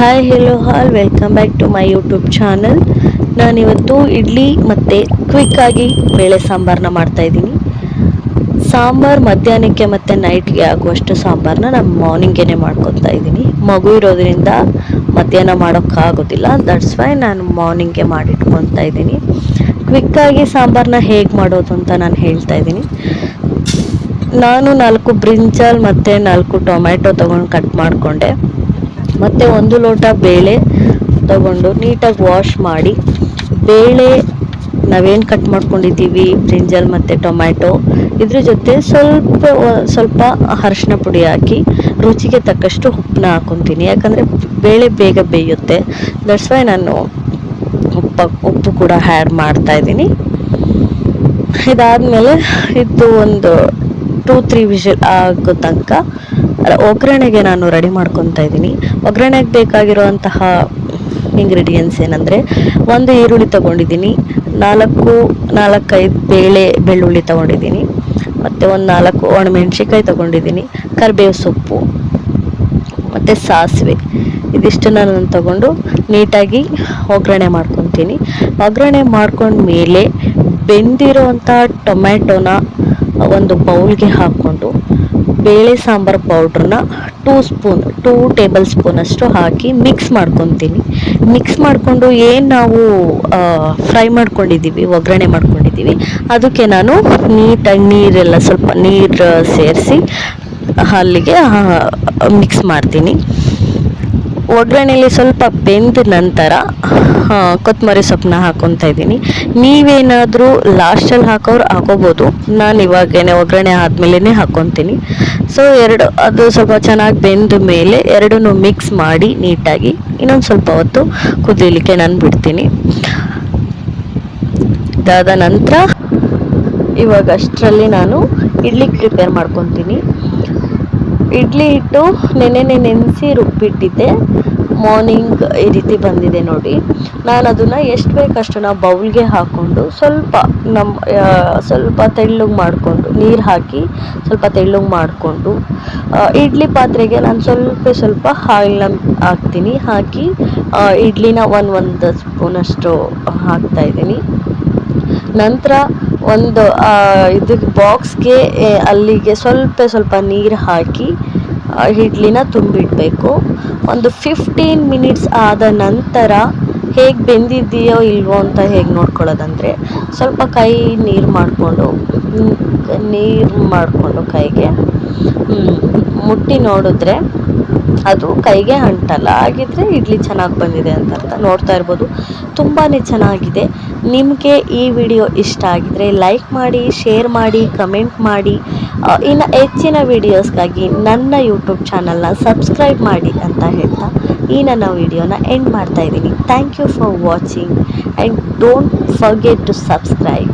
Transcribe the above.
Hi hello all welcome back to my YouTube channel ನಾನಿವತ್ತು ಇಡ್ಲಿ ಮತ್ತು ಕ್ವಿಕ್ಕಾಗಿ ಬೇಳೆ ಸಾಂಬಾರನ್ನ ಮಾಡ್ತಾಯಿದ್ದೀನಿ ಸಾಂಬಾರು ಮಧ್ಯಾಹ್ನಕ್ಕೆ ಮತ್ತು ನೈಟ್ಗೆ ಆಗುವಷ್ಟು ಸಾಂಬಾರನ್ನ ನಾನು ಮಾರ್ನಿಂಗೇ ಮಾಡ್ಕೊತಾ ಇದ್ದೀನಿ. ಮಗು ಇರೋದ್ರಿಂದ ಮಧ್ಯಾಹ್ನ ಮಾಡೋಕ್ಕಾಗೋದಿಲ್ಲ ದಟ್ಸ್ ವೈ ನಾನು ಮಾರ್ನಿಂಗೇ ಮಾಡಿಟ್ಕೊತಾ ಇದ್ದೀನಿ. ಕ್ವಿಕ್ಕಾಗಿ ಸಾಂಬಾರನ್ನ ಹೇಗೆ ಮಾಡೋದು ಅಂತ ನಾನು ಹೇಳ್ತಾ ಇದ್ದೀನಿ. ನಾನು ನಾಲ್ಕು ಬ್ರಿಂಜಾಲ್ ಮತ್ತು ನಾಲ್ಕು ಟೊಮ್ಯಾಟೊ ತೊಗೊಂಡು ಕಟ್ ಮಾಡಿಕೊಂಡೆ. ಮತ್ತು ಒಂದು ಲೋಟ ಬೇಳೆ ತಗೊಂಡು ನೀಟಾಗಿ ವಾಶ್ ಮಾಡಿ. ಬೇಳೆ ನಾವೇನು ಕಟ್ ಮಾಡ್ಕೊಂಡಿದ್ದೀವಿ ಬ್ರಿಂಜಲ್ ಮತ್ತು ಟೊಮ್ಯಾಟೊ ಇದ್ರ ಜೊತೆ ಸ್ವಲ್ಪ ಸ್ವಲ್ಪ ಅರಿಶಿನ ಪುಡಿ ಹಾಕಿ ರುಚಿಗೆ ತಕ್ಕಷ್ಟು ಉಪ್ಪನ್ನ ಹಾಕೊತೀನಿ. ಯಾಕಂದರೆ ಬೇಳೆ ಬೇಗ ಬೇಯುತ್ತೆ. ದಟ್ಸ್ ವೈ ನಾನು ಉಪ್ಪ, ಉಪ್ಪು ಕೂಡ ಆ್ಯಡ್ ಮಾಡ್ತಾಯಿದ್ದೀನಿ ಇದಾದಮೇಲೆ ಇದು ಒಂದು ಟೂ ತ್ರೀ ವಿಷಲ್ ಆಗೋ ತನಕ ಒಗ್ಗರಣೆಗೆ ನಾನು ರೆಡಿ ಮಾಡ್ಕೊತಾ ಇದ್ದೀನಿ. ಒಗ್ಗರಣೆಗೆ ಬೇಕಾಗಿರುವಂತಹ ಇಂಗ್ರೀಡಿಯೆಂಟ್ಸ್ ಏನಂದರೆ ಒಂದು ಈರುಳ್ಳಿ ತಗೊಂಡಿದ್ದೀನಿ, ನಾಲ್ಕು, ನಾಲ್ಕೈದು ಬೇಳೆ ಬೆಳ್ಳುಳ್ಳಿ ತಗೊಂಡಿದ್ದೀನಿ, ಮತ್ತು ಒಂದು ನಾಲ್ಕು ಒಣಮೆಣ್ಸಿನ್ಕಾಯಿ ತಗೊಂಡಿದ್ದೀನಿ, ಕರಿಬೇವು ಸೊಪ್ಪು, ಮತ್ತು ಸಾಸಿವೆ. ಇದಿಷ್ಟು ನಾನು ತಗೊಂಡು ನೀಟಾಗಿ ಒಗ್ಗರಣೆ ಮಾಡ್ಕೊತೀನಿ. ಒಗ್ಗರಣೆ ಮಾಡ್ಕೊಂಡ್ಮೇಲೆ ಬೆಂದಿರೋವಂಥ ಟೊಮ್ಯಾಟೊನ ಒಂದು ಬೌಲ್ಗೆ ಹಾಕ್ಕೊಂಡು ಬೇಳೆ ಸಾಂಬಾರು ಪೌಡ್ರನ್ನ ಟೂ ಸ್ಪೂನ್ ಟೂ ಟೇಬಲ್ ಸ್ಪೂನಷ್ಟು ಹಾಕಿ ಮಿಕ್ಸ್ ಮಾಡ್ಕೊತೀನಿ. ಮಿಕ್ಸ್ ಮಾಡಿಕೊಂಡು ಏನು ನಾವು ಫ್ರೈ ಮಾಡ್ಕೊಂಡಿದ್ದೀವಿ ಒಗ್ಗರಣೆ ಮಾಡ್ಕೊಂಡಿದ್ದೀವಿ ಅದಕ್ಕೆ ನಾನು ನೀಟಾಗಿ ನೀರೆಲ್ಲ ಸ್ವಲ್ಪ ನೀರು ಸೇರಿಸಿ ಅಲ್ಲಿಗೆ ಮಿಕ್ಸ್ ಮಾಡ್ತೀನಿ. ಒಗ್ಗರಣೆಯಲ್ಲಿ ಸ್ವಲ್ಪ ಬೆಂದ ನಂತರ ಕೊತ್ತಂಬರಿ ಸೊಪ್ಪನ್ನ ಹಾಕೊತಾ ಇದ್ದೀನಿ. ನೀವೇನಾದರೂ ಲಾಸ್ಟಲ್ಲಿ ಹಾಕೋರು ಹಾಕೋಬೋದು. ನಾನು ಇವಾಗೇನೆ ಒಗ್ಗರಣೆ ಆದಮೇಲೆ ಹಾಕ್ಕೊತೀನಿ ಸೊ ಎರಡು, ಅದು ಸ್ವಲ್ಪ ಚೆನ್ನಾಗಿ ಬೆಂದ ಮೇಲೆ ಎರಡನ್ನೂ ಮಿಕ್ಸ್ ಮಾಡಿ ನೀಟಾಗಿ ಇನ್ನೊಂದು ಸ್ವಲ್ಪ ಹೊತ್ತು ಕುದಿಯಲಿಕ್ಕೆ ನಾನು ಬಿಡ್ತೀನಿ. ಇದಾದ ನಂತರ ಇವಾಗ ಅಷ್ಟರಲ್ಲಿ ನಾನು ಇಡ್ಲಿಗೆ ಪ್ರಿಪೇರ್ ಮಾಡ್ಕೊತೀನಿ. ಇಡ್ಲಿ ಹಿಟ್ಟು ನೆನೆನೆ ನೆನೆಸಿ ರುಬ್ಬಿಟ್ಟಿದ್ದೆ. ಮಾರ್ನಿಂಗ್ ಈ ರೀತಿ ಬಂದಿದೆ ನೋಡಿ. ನಾನು ಅದನ್ನು ಎಷ್ಟು ಬೇಕಷ್ಟು ನಾವು ಬೌಲ್ಗೆ ಹಾಕ್ಕೊಂಡು ಸ್ವಲ್ಪ ನಮ್ಮ ಸ್ವಲ್ಪ ತೆಳ್ಳಗೆ ಮಾಡಿಕೊಂಡು ನೀರು ಹಾಕಿ ಸ್ವಲ್ಪ ತೆಳ್ಳಗೆ ಮಾಡಿಕೊಂಡು ಇಡ್ಲಿ ಪಾತ್ರೆಗೆ ನಾನು ಸ್ವಲ್ಪ ಸ್ವಲ್ಪ ಹಾಲನ್ನ ಹಾಕ್ತೀನಿ. ಹಾಕಿ ಇಡ್ಲಿನ ಒಂದು ಒಂದು ಸ್ಪೂನಷ್ಟು ಹಾಕ್ತಾಯಿದ್ದೀನಿ ನಂತರ ಒಂದು ಇದಕ್ಕೆ ಬಾಕ್ಸ್ಗೆ ಅಲ್ಲಿಗೆ ಸ್ವಲ್ಪ ಸ್ವಲ್ಪ ನೀರು ಹಾಕಿ ಇಡ್ಲಿನ ತುಂಬಿಡಬೇಕು. ಒಂದು ಫಿಫ್ಟೀನ್ ಮಿನಿಟ್ಸ್ ಆದ ನಂತರ ಹೇಗೆ ಬೆಂದಿದೆಯೋ ಇಲ್ವೋ ಅಂತ ಹೇಗೆ ನೋಡ್ಕೊಳ್ಳೋದಂದರೆ ಸ್ವಲ್ಪ ಕೈ ನೀರು ಮಾಡಿಕೊಂಡು ನೀರು ಮಾಡಿಕೊಂಡು ಕೈಗೆ ಮುಟ್ಟಿ ನೋಡಿದ್ರೆ ಅದು ಕೈಗೆ ಅಂಟಲ್ಲ. ಹಾಗಿದ್ರೆ ಇಡ್ಲಿ ಚೆನ್ನಾಗಿ ಬಂದಿದೆ ಅಂತ ಅರ್ಥ ನೋಡ್ತಾ ಇರ್ಬೋದು. ತುಂಬಾ ಚೆನ್ನಾಗಿದೆ. ನಿಮಗೆ ಈ ವಿಡಿಯೋ ಇಷ್ಟ ಆಗಿದ್ರೆ ಲೈಕ್ ಮಾಡಿ, ಶೇರ್ ಮಾಡಿ, ಕಮೆಂಟ್ ಮಾಡಿ. ಇನ್ನು ಹೆಚ್ಚಿನ ವಿಡಿಯೋಸ್ಗಾಗಿ ನನ್ನ ಯೂಟ್ಯೂಬ್ ಚಾನಲ್ನ ಸಬ್ಸ್ಕ್ರೈಬ್ ಮಾಡಿ ಅಂತ ಹೇಳ್ತಾ ಈ ನನ್ನ ವಿಡಿಯೋನ ಎಂಡ್ ಮಾಡ್ತಾ ಇದ್ದೀನಿ. Thank you for watching and don't forget to subscribe